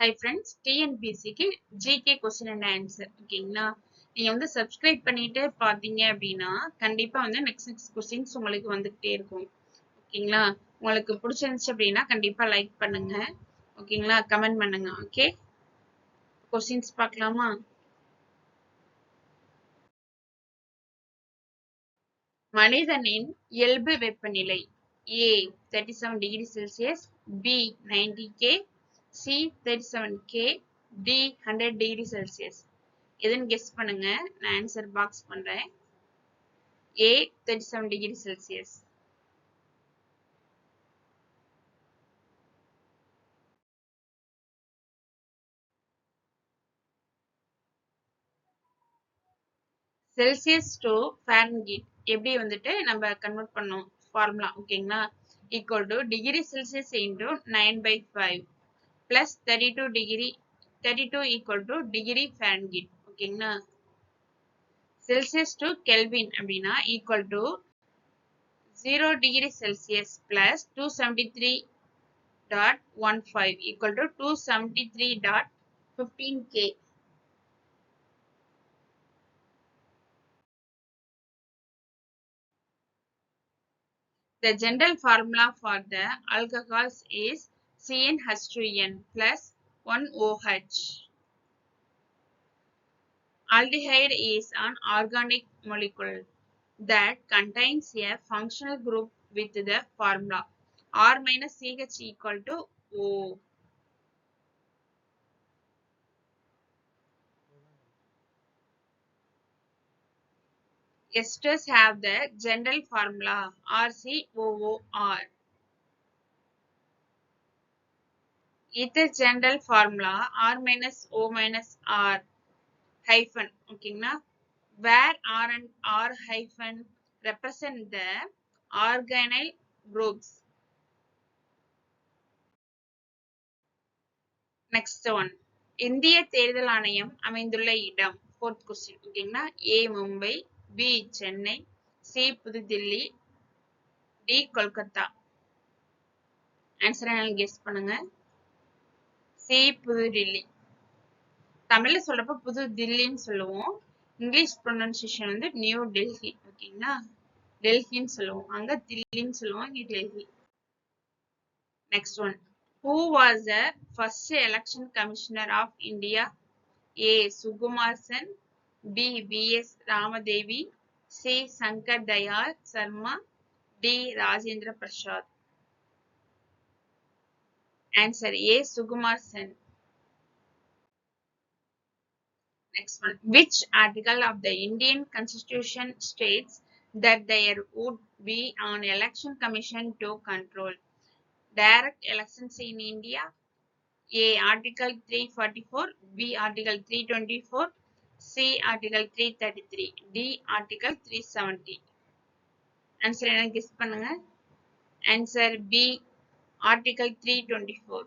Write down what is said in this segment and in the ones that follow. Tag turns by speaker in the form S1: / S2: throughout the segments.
S1: High friends டிஎன்பிசிக்கு G K question and answer ஓகேங்களா நீங்கள் வந்து சப்ஸ்கிரைப் பண்ணிட்டு பார்த்தீங்க அப்படின்னா கண்டிப்பாக வந்து நெக்ஸ்ட் நெக்ஸ்ட் கொஸ்டின்ஸ் உங்களுக்கு வந்துகிட்டே இருக்கும். ஓகேங்களா உங்களுக்கு பிடிச்சிருந்துச்சு அப்படின்னா கண்டிப்பாக லைக் பண்ணுங்க. ஓகேங்களா கமெண்ட் பண்ணுங்க ஓகே கொஸ்டின்ஸ் பார்க்கலாமா? மனிதனின் இயல்பு வெப்பநிலை A thirty seven degree Celsius B ninety K C thirty seven K D hundred degree Celsius எதுன்னு கெஸ் பண்ணுங்க. நான் ஆன்சர் பாக்ஸ் பண்றேன். A thirty seven degree Celsius Celsius to Fahrenheit எப்படி வந்துட்டு நம்ம கன்வெர்ட் பண்ணோம்? ஃபார்முலா ஓகேங்களா equal to degree Celsius into nine by five plus thirty two degree thirty two equal to degree Fahrenheit ஓகேங்களா Celsius to Kelvin அப்படின்னா equal to zero degree Celsius plus two seventy three dot one five equal to two seventy three dot fifteen K The general formula for the alcohols is CnH2n plus 1OH. Aldehyde is an organic molecule that contains a functional group with the formula R minus CH equal to O. Esters have the general formula RCOOR. Ether general formula R minus O minus R hyphen ஓகேங்களா where R and R hyphen represent the organyl groups next one இந்திய தேர்தல் ஆணையம் அமைந்துள்ள இடம் fourth question ஓகேங்களா A Mumbai B Chennai C Pudhu Dilli D Kolkata ஆன்சரை guess பண்ணுங்க C புதுடில்லி தமிழ்ல சொல்றப்ப புது தில்லின்னு சொல்லுவோம். இங்கிலீஷ் ப்ரொனன்சியேஷன் வந்து நியூ டெல்லி ஓகேங்களா டெல்லின்னு சொல்லுவோம். அங்க தில்லின்னு சொல்லுவோம் இங்க Delhi next one who was the first election commissioner of India A Sukumar Sen B V S Ramadevi C Shankar Dayal Sharma D Rajendra Prasad Answer A Sukumar Sen Next one. Which article of the Indian Constitution states that there would be an election commission to control direct elections in India? A. Article 344, B. Article 324, C. Article 333, D. Article 370. Answer என்ன guess பண்ணுங்க answer B Article three twenty four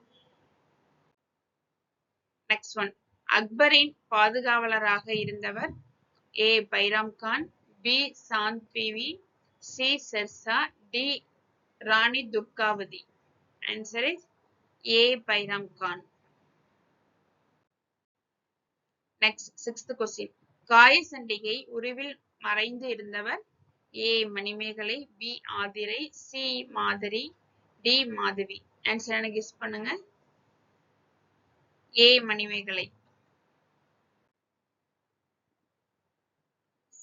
S1: next one அக்பரின் பாதுகாவலராக இருந்தவர் A Bairam Khan B Chand Bibi C Shershah D Rani Durgavati answer is A Bairam Khan next sixth question Kaya Chandigai உருவில் மறைந்து இருந்தவர் A Manimekalai B Aathirai C மாதிரி D Madhavi. Answer எனக்கு guess பண்ணுங்க. A Manimekalai.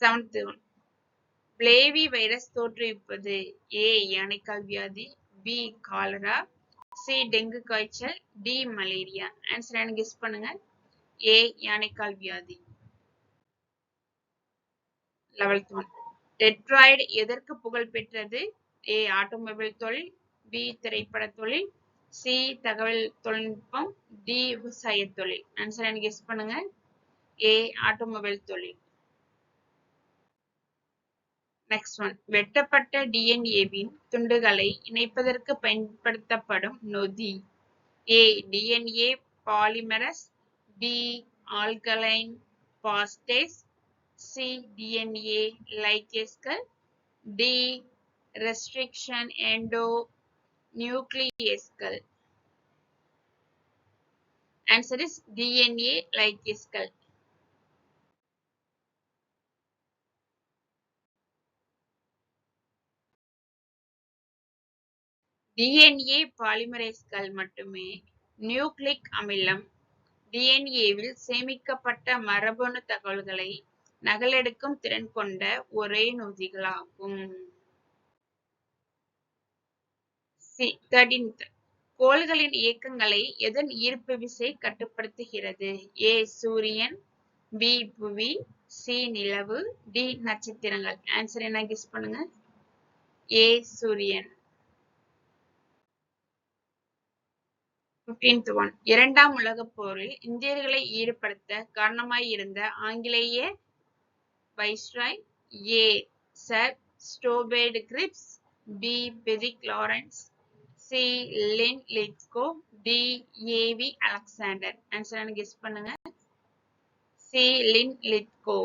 S1: Seventh one flavivirus தோற்றுவிப்பது. A யானைக்கால் வியாதி. B cholera. C dengue காய்ச்சல். D malaria. Answer எனக்கு கெஸ் பண்ணுங்க. ஏ யானைக்கால் வியாதி. லெவல்த் ஒன் டெட்ராய்டு எதற்கு புகழ் பெற்றது ஏ ஆட்டோமொபைல் தொழில். பி திரைப்பட தொழில் சி தகவல் தொழில்நுட்பம் டி விவசாய தொழில். ஆன்சர் எனக்கு கெஸ் பண்ணுங்க. ஏ ஆட்டோமொபைல் தொழில். நெக்ஸ்ட் ஒன் வெட்டப்பட்ட டிஎன்ஏவின் துண்டுகளை இணைப்பதற்கு பயன்படுத்தப்படும் நொதி. A DNA polymerase B alkaline phosphatase C DNA லைகேஸ்கள் D restriction endo நியூக்ளியஸ்கள். ஆன்சர் இஸ் டிஎன்ஏ லைகேஸ்கள் டிஎன்ஏ பாலிமரேஸ்கள் மட்டுமே நியூக்ளிக் அமிலம். டிஎன்ஏவில் சேமிக்கப்பட்ட மரபணு தகவல்களை நகலெடுக்கும் திறன் கொண்ட ஒரே நொதிகளாகும். தேர்டீன்த் கோள்களின் இயக்கங்களை எதன் ஈர்ப்பு விசை கட்டுப்படுத்துகிறது? ஏ சூரியன் பி புவி சி நிலவு டி நட்சத்திரங்கள். ஆன்சர் என்ன கிஸ் பண்ணுங்க? ஏ சூரியன். பிப்டீன்த் ஒன் இரண்டாம் உலகப் போரில் இந்தியர்களை ஈடுபடுத்த காரணமாய் இருந்த ஆங்கிலேய viceroy A sir Stafford Cripps B Pethick Lawrence C Linlithgow D A V Alexander answer guess பண்ணுங்க. C Linlithgow